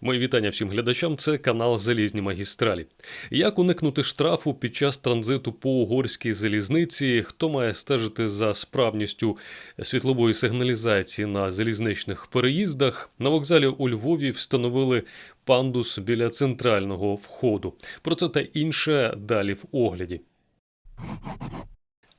Мої вітання всім глядачам. Це канал Залізні магістралі. Як уникнути штрафу під час транзиту по угорській залізниці? Хто має стежити за справністю світлової сигналізації на залізничних переїздах? На вокзалі у Львові встановили пандус біля центрального входу. Про це та інше далі в огляді.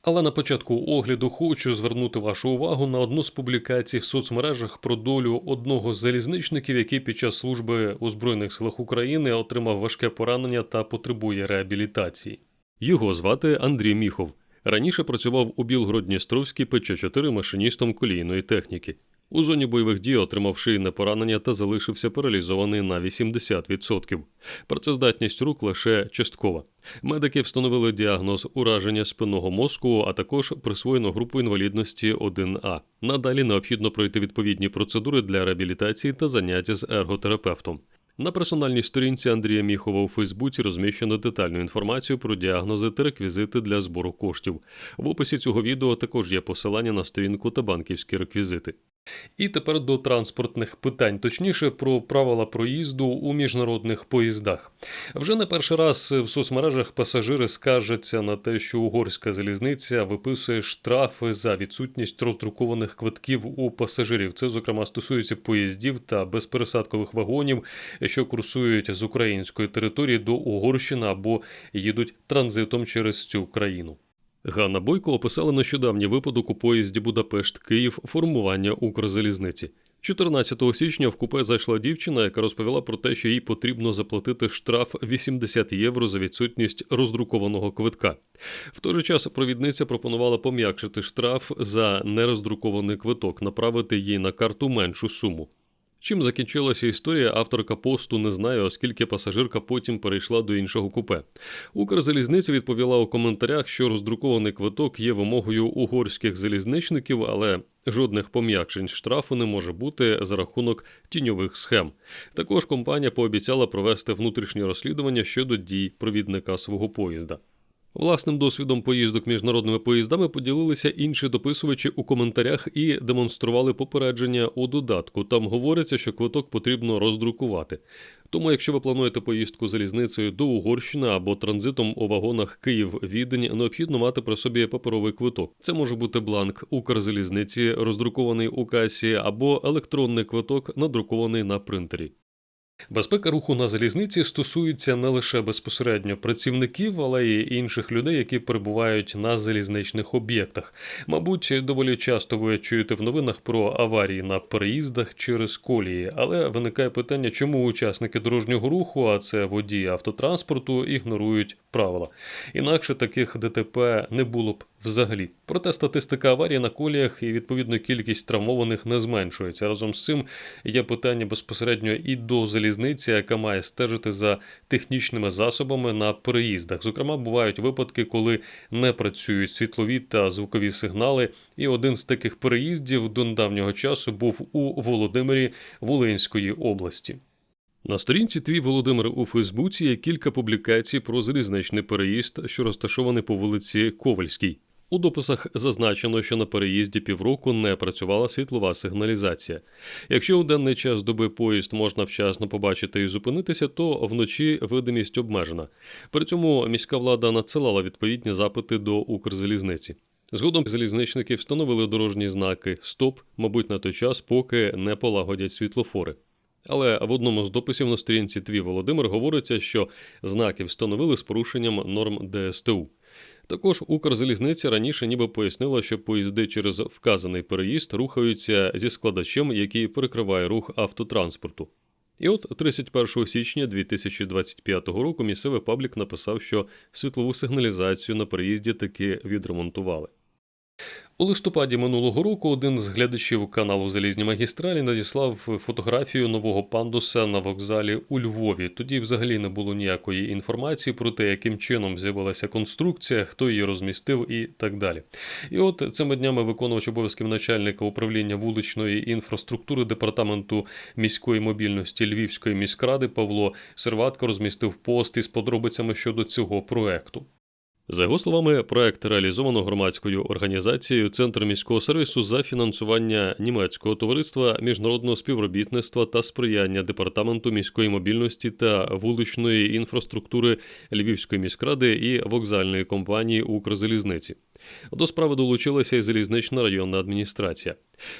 Але на початку огляду хочу звернути вашу увагу на одну з публікацій в соцмережах про долю одного з залізничників, який під час служби у Збройних силах України отримав важке поранення та потребує реабілітації. Його звати Андрій Міхов. Раніше працював у Білгород-Дністровській ПЧ-4 машиністом колійної техніки. У зоні бойових дій отримав шийне поранення та залишився паралізований на 80%. Працездатність рук лише часткова. Медики встановили діагноз ураження спинного мозку, а також присвоєно групу інвалідності 1А. Надалі необхідно пройти відповідні процедури для реабілітації та заняття з ерготерапевтом. На персональній сторінці Андрія Міхова у Фейсбуці розміщено детальну інформацію про діагнози та реквізити для збору коштів. В описі цього відео також є посилання на сторінку та банківські реквізити. І тепер до транспортних питань, точніше про правила проїзду у міжнародних поїздах. Вже не перший раз в соцмережах пасажири скаржаться на те, що угорська залізниця виписує штрафи за відсутність роздрукованих квитків у пасажирів. Це, зокрема, стосується поїздів та безпересадкових вагонів, що курсують з української території до Угорщини або їдуть транзитом через цю країну. Ганна Бойко описала нещодавній випадок у поїзді Будапешт Київ формування Укрзалізниці. 14 січня в купе зайшла дівчина, яка розповіла про те, що їй потрібно заплатити штраф 80 євро за відсутність роздрукованого квитка. В той же час провідниця пропонувала пом'якшити штраф за нероздрукований квиток, направити їй на карту меншу суму. Чим закінчилася історія, авторка посту не знає, оскільки пасажирка потім перейшла до іншого купе. Укрзалізниця відповіла у коментарях, що роздрукований квиток є вимогою угорських залізничників, але жодних пом'якшень штрафу не може бути за рахунок тіньових схем. Також компанія пообіцяла провести внутрішнє розслідування щодо дій провідника свого поїзда. Власним досвідом поїздок міжнародними поїздами поділилися інші дописувачі у коментарях і демонстрували попередження у додатку. Там говориться, що квиток потрібно роздрукувати. Тому, якщо ви плануєте поїздку залізницею до Угорщини або транзитом у вагонах Київ-Відень, необхідно мати при собі паперовий квиток. Це може бути бланк Укрзалізниці, роздрукований у касі, або електронний квиток, надрукований на принтері. Безпека руху на залізниці стосується не лише безпосередньо працівників, але й інших людей, які перебувають на залізничних об'єктах. Мабуть, доволі часто ви чуєте в новинах про аварії на переїздах через колії, але виникає питання, чому учасники дорожнього руху, а це водії автотранспорту, ігнорують правила. Інакше таких ДТП не було б взагалі. Проте статистика аварій на коліях і відповідно кількість травмованих не зменшується. Разом з цим є питання безпосередньо і до залізниці, яка має стежити за технічними засобами на переїздах. Зокрема, бувають випадки, коли не працюють світлові та звукові сигнали. І один з таких переїздів до недавнього часу був у Володимирі Волинської області. На сторінці твій Володимир у Фейсбуці є кілька публікацій про залізничний переїзд, що розташований по вулиці Ковальській. У дописах зазначено, що на переїзді півроку не працювала світлова сигналізація. Якщо у денний час доби поїзд можна вчасно побачити і зупинитися, то вночі видимість обмежена. При цьому міська влада надсилала відповідні запити до Укрзалізниці. Згодом залізничники встановили дорожні знаки Стоп, мабуть, на той час, поки не полагодять світлофори. Але в одному з дописів на сторінці Твій Володимир говориться, що знаки встановили з порушенням норм ДСТУ. Також Укрзалізниця раніше ніби пояснила, що поїзди через вказаний переїзд рухаються зі складачем, який перекриває рух автотранспорту. І от 31 січня 2025 року місцевий паблік написав, що світлову сигналізацію на переїзді таки відремонтували. У листопаді минулого року один з глядачів каналу Залізні магістралі надіслав фотографію нового пандуса на вокзалі у Львові. Тоді взагалі не було ніякої інформації про те, яким чином з'явилася конструкція, хто її розмістив і так далі. І от цими днями виконувач обов'язків начальника управління вуличної інфраструктури департаменту міської мобільності Львівської міськради Павло Серватко розмістив пост із подробицями щодо цього проекту. За його словами, проект реалізовано громадською організацією Центр міського сервісу за фінансування німецького товариства міжнародного співробітництва та сприяння департаменту міської мобільності та вуличної інфраструктури Львівської міськради і вокзальної компанії Укрзалізниці. До справи долучилася і залізнична районна адміністрація.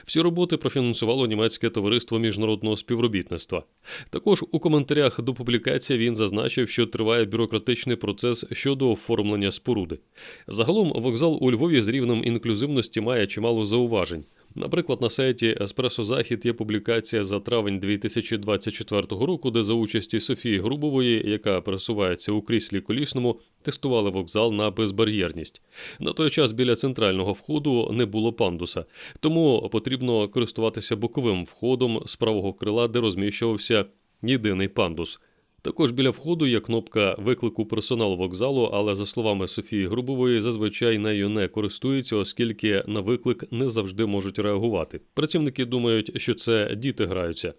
Всі роботи профінансувало німецьке товариство міжнародного співробітництва. Також у коментарях до публікації він зазначив, що триває бюрократичний процес щодо оформлення споруди. Загалом вокзал у Львові з рівнем інклюзивності має чимало зауважень. Наприклад, на сайті Еспресо Захід є публікація за травень 2024 року, де за участі Софії Грубової, яка пересувається у кріслі колісному, тестували вокзал на безбар'єрність. На той час біля центрального входу не було пандуса, тому потрібно користуватися боковим входом з правого крила, де розміщувався єдиний пандус. Також біля входу є кнопка виклику персоналу вокзалу, але за словами Софії Грубової, зазвичай нею не користуються, оскільки на виклик не завжди можуть реагувати. Працівники думають, що це діти граються.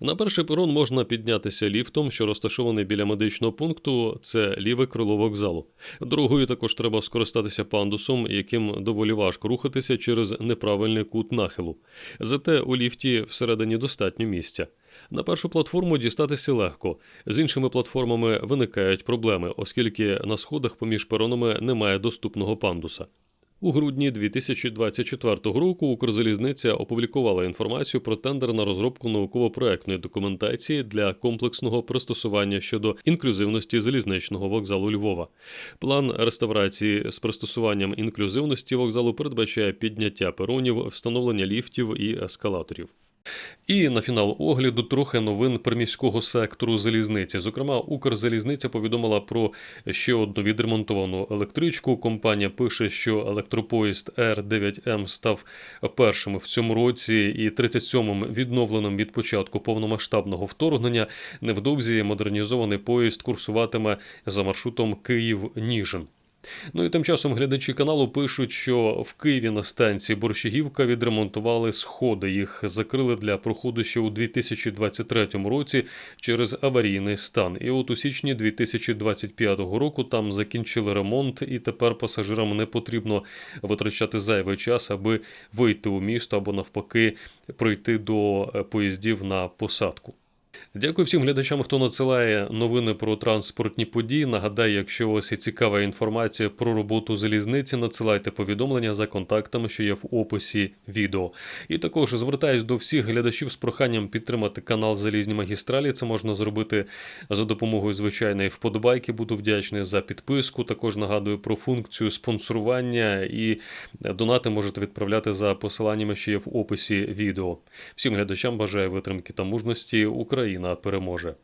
На перший перон можна піднятися ліфтом, що розташований біля медичного пункту. Це ліве крило вокзалу. Дорогою також треба скористатися пандусом, яким доволі важко рухатися через неправильний кут нахилу. Зате у ліфті всередині достатньо місця. На першу платформу дістатися легко. З іншими платформами виникають проблеми, оскільки на сходах поміж перонами немає доступного пандуса. У грудні 2024 року Укрзалізниця опублікувала інформацію про тендер на розробку науково-проектної документації для комплексного пристосування щодо інклюзивності залізничного вокзалу Львова. План реставрації з пристосуванням інклюзивності вокзалу передбачає підняття перонів, встановлення ліфтів і ескалаторів. І на фінал огляду трохи новин приміського сектору залізниці. Зокрема, Укрзалізниця повідомила про ще одну відремонтовану електричку. Компанія пише, що електропоїзд Р9М став першим в цьому році і 37-м відновленим від початку повномасштабного вторгнення. Невдовзі модернізований поїзд курсуватиме за маршрутом Київ-Ніжин. Ну і тим часом глядачі каналу пишуть, що в Києві на станції Борщагівка відремонтували сходи. Їх закрили для проходу ще у 2023 році через аварійний стан. І от у січні 2025 року там закінчили ремонт, і тепер пасажирам не потрібно витрачати зайвий час, аби вийти у місто або навпаки пройти до поїздів на посадку. Дякую всім глядачам, хто надсилає новини про транспортні події. Нагадаю, якщо у вас є цікава інформація про роботу залізниці, надсилайте повідомлення за контактами, що є в описі відео. І також звертаюсь до всіх глядачів з проханням підтримати канал Залізні Магістралі. Це можна зробити за допомогою звичайної вподобайки. Буду вдячний за підписку. Також нагадую про функцію спонсорування і донати можете відправляти за посиланнями, що є в описі відео. Всім глядачам бажаю витримки та мужності. Україна переможе.